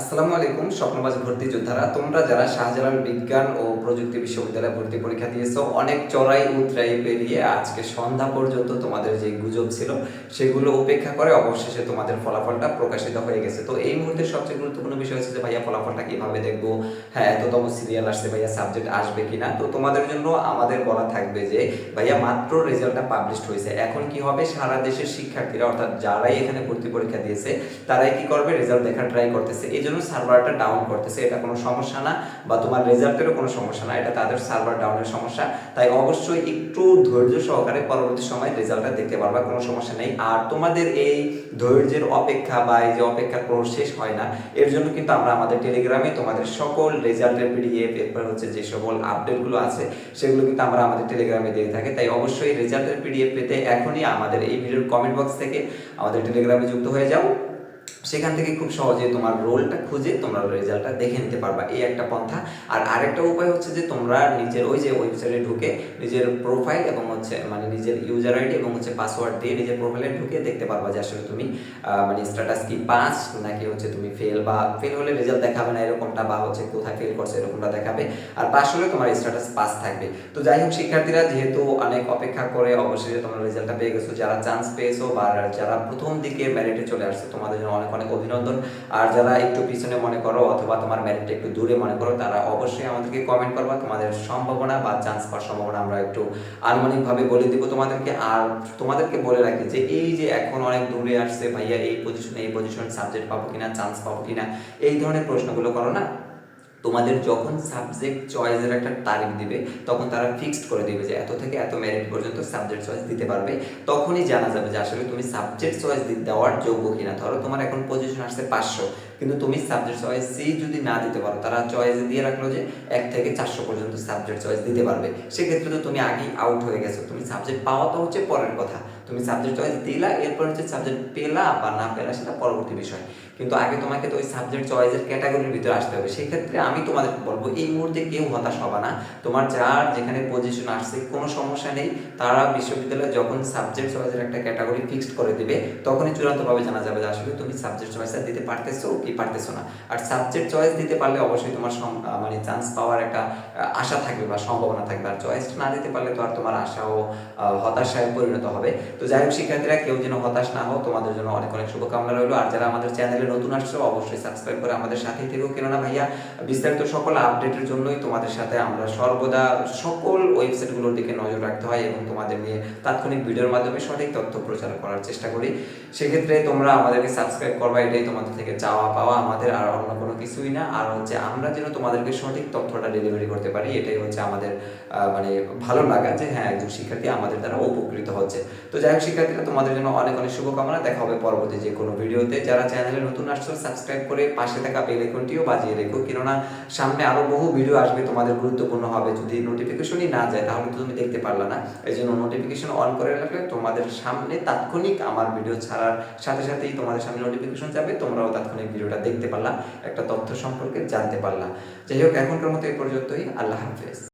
আসসালামু আলাইকুম, স্বপ্নবাজ ভর্তি যোদ্ধারা। তোমরা যারা শাহজালাল বিজ্ঞান ও প্রযুক্তি বিশ্ববিদ্যালয়ে ভর্তি পরীক্ষা দিয়েছ, অনেক চড়াই উতরাই পেরিয়ে আজকে সন্ধ্যা পর্যন্ত তোমাদের যে গুজব ছিল, সেগুলো উপেক্ষা করে অবশেষে তোমাদের ফলাফলটা প্রকাশিত হয়ে গেছে। তো এই মুহূর্তে সবচেয়ে গুরুত্বপূর্ণ বিষয় হচ্ছে যে, ভাইয়া, ফলাফলটা কীভাবে দেখব? হ্যাঁ এততম সিরিয়াল আসছে, ভাইয়া সাবজেক্ট আসবে কিনা? তো তোমাদের জন্য আমাদের বলা থাকবে যে, ভাইয়া, মাত্র রেজাল্টটা পাবলিশ হয়েছে। এখন কি হবে? সারা দেশের শিক্ষার্থীরা, অর্থাৎ যারাই এখানে ভর্তি পরীক্ষা দিয়েছে, তারাই কি করবে? রেজাল্ট দেখার ট্রাই করতেছে। এই জন্য সার্ভারটা ডাউন করতেছে, এটা কোনো সমস্যা না বা তোমার রেজাল্টেরও কোনো সমস্যা না, এটা তাদের সার্ভার ডাউনের সমস্যা। তাই অবশ্যই একটু ধৈর্য সহকারে পরবর্তী সময় রেজাল্টটা দেখতে পারবা, কোনো সমস্যা নেই। আর তোমাদের এই ধৈর্যের অপেক্ষা বা এই যে অপেক্ষার কোনো শেষ হয় না, এর জন্য কিন্তু আমরা আমাদের টেলিগ্রামে তোমাদের সকল রেজাল্টের পিডিএফ এরপর হচ্ছে যে সকল আপডেটগুলো আছে, সেগুলো কিন্তু আমরা আমাদের টেলিগ্রামে দিয়ে থাকি। তাই অবশ্যই রেজাল্টের পিডিএফ পেতে এখনই আমাদের এই ভিডিওর কমেন্ট বক্স থেকে আমাদের টেলিগ্রামে যুক্ত হয়ে যাও। সেখান থেকে খুব সহজে তোমার রোলটা খুঁজে তোমরা রেজাল্টটা দেখে নিতে পারবা এই একটা পন্থা। আর আরেকটা উপায় হচ্ছে যে তোমরা নিজের ওই যে ওয়েবসাইটে ঢুকে নিজের প্রোফাইল এবং হচ্ছে মানে নিজের ইউজার আইডি এবং হচ্ছে পাসওয়ার্ড দিয়ে নিজের প্রোফাইলে ঢুকে দেখতে পারবা যে আসলে তুমি মানে স্ট্যাটাস কি পাস নাকি হচ্ছে তুমি ফেল বা ফেল হলে রেজাল্ট দেখাবে না এরকমটা বা হচ্ছে কোথায় ফেল করছে এরকমটা দেখাবে। আর পাস হলে তোমার স্ট্যাটাস পাস থাকবে। তো যাই হোক, শিক্ষার্থীরা যেহেতু অনেক অপেক্ষা করে অবশ্যই তোমরা রেজাল্টটা পেয়ে গেছো, যারা চান্স পেয়েছ বা যারা প্রথম দিকে মেরিটে চলে আসছে, তোমাদের জন্য অনেক অনেক অভিনন্দন। আর যারা একটু পিছনে মনে করো অথবা তোমার ম্যারিটটা একটু দূরে মনে করো, তারা অবশ্যই আমাদেরকে কমেন্ট করবা। তোমাদের সম্ভাবনা বা চান্স পাওয়ার সম্ভাবনা আমরা একটু আনুমানিকভাবে বলে দিব তোমাদেরকে। আর তোমাদেরকে বলে রাখি যে, এই যে এখন অনেক দূরে আসছে ভাইয়া, এই পজিশনে এই পজিশন সাবজেক্ট পাবো কিনা চান্স পাবো কিনা, এই ধরনের প্রশ্নগুলো করো না। তোমাদের যখন সাবজেক্ট চয়েসের একটা তারিখ দিবে, তখন তারা ফিক্সড করে দিবে যে এত থেকে এত মেরিট পর্যন্ত সাবজেক্ট চয়েস দিতে পারবে। তখনই জানা যাবে যে আসলে তুমি সাবজেক্ট চয়েস দেওয়ার যোগ্য কিনা। ধরো তোমার এখন পজিশন আসছে পাঁচশো, কিন্তু তুমি সাবজেক্ট চয়েস সি যদি না দিতে পারো, তারা চয়েস দিয়ে রাখল যে এক থেকে চারশো পর্যন্ত সাবজেক্ট চয়েস দিতে পারবে। সেক্ষেত্রে তো তুমি আগেই আউট হয়ে গেছো। তুমি সাবজেক্ট পাওয়া তো হচ্ছে পরের কথা। তুমি সাবজেক্ট চয়েস দিলা, এরপর হচ্ছে সাবজেক্ট পেলা বা না পেলা সেটা পরবর্তী বিষয়। কিন্তু আগে তোমাকে তো ওই সাবজেক্ট চয়েসের ক্যাটাগরির ভিতরে আসতে হবে। সেক্ষেত্রে আমি তোমাদের বলব এই মুহূর্তে কেউ হতাশ হবে না। তোমার যার যেখানে পজিশন আসছে কোনো সমস্যা নেই। তারা বিশ্ববিদ্যালয়ে যখন সাবজেক্ট চয়েসের একটা ক্যাটাগরি ফিক্সড করে দিবে তখনই চূড়ান্তভাবে জানা যাবে যে আসলে তুমি সাবজেক্ট চয়েসটা দিতে পারতেছো কি পারতেছো না। আর সাবজেক্ট চয়েস দিতে পারলে অবশ্যই তোমার মানে চান্স পাওয়ার একটা আশা থাকবে বা সম্ভাবনা থাকবে। আর চয়েস না দিতে পারলে তো আর তোমার আশাও আহ, হতাশায় পরিণত হবে। তো যাই হোক শিক্ষার্থীরা কেউ যেন হতাশ না হও তোমাদের জন্য অনেক অনেক শুভকামনা রইল। আর যারা আমাদের চ্যানেলে নতুন আসছো, অবশ্যই সাবস্ক্রাইব করে আমাদের সাথেই থেকো। কেননা ভাইয়া, বিস্তারিত সকল আপডেটের জন্যই তোমাদের সাথে আমরা সর্বদা সকল ওয়েবসাইটগুলোর দিকে নজর রাখতে হয় এবং তোমাদের নিয়ে তাৎক্ষণিক ভিডিওর মাধ্যমে সঠিক তথ্য প্রচার করার চেষ্টা করি। সেক্ষেত্রে তোমরা আমাদেরকে সাবস্ক্রাইব করবা, এটাই তোমাদের থেকে চাওয়া পাওয়া আমাদের আর অন্য কোনো কিছুই না। আর হচ্ছে আমরা যেন তোমাদেরকে সঠিক তথ্যটা ডেলিভারি করতে পারি, এটাই হচ্ছে আমাদের মানে ভালো লাগা যে হ্যাঁ একজন শিক্ষার্থী আমাদের দ্বারা উপকৃত হচ্ছে। তো যাই হোক, শিক্ষার্থীরা তোমাদের জন্য অনেক অনেক শুভকামনা। দেখা হবে পরবর্তী যে কোনো ভিডিওতে যারা চ্যানেলে নতুন আসছো সাবস্ক্রাইব করে পাশে থাকা বেল আইকনটিও বাজিয়ে রেখো। কেননা, সামনে আরও বহু ভিডিও আসবে তোমাদের গুরুত্বপূর্ণ হবে। যদি নোটিফিকেশনই না যায়, তাহলে তো তুমি দেখতে পারলা না। এই জন্য নোটিফিকেশন অন করে রাখলে তোমাদের সামনে তাৎক্ষণিক আমার ভিডিও ছাড়ার সাথে সাথেই তোমাদের সামনে নোটিফিকেশন যাবে। তোমরাও তাৎক্ষণিক ভিডিওটা দেখতে পারলা, একটা তথ্য সম্পর্কে জানতে পারলা। যাই হোক, এখনকার মতো এই পর্যন্তই। আল্লাহ হাফেজ।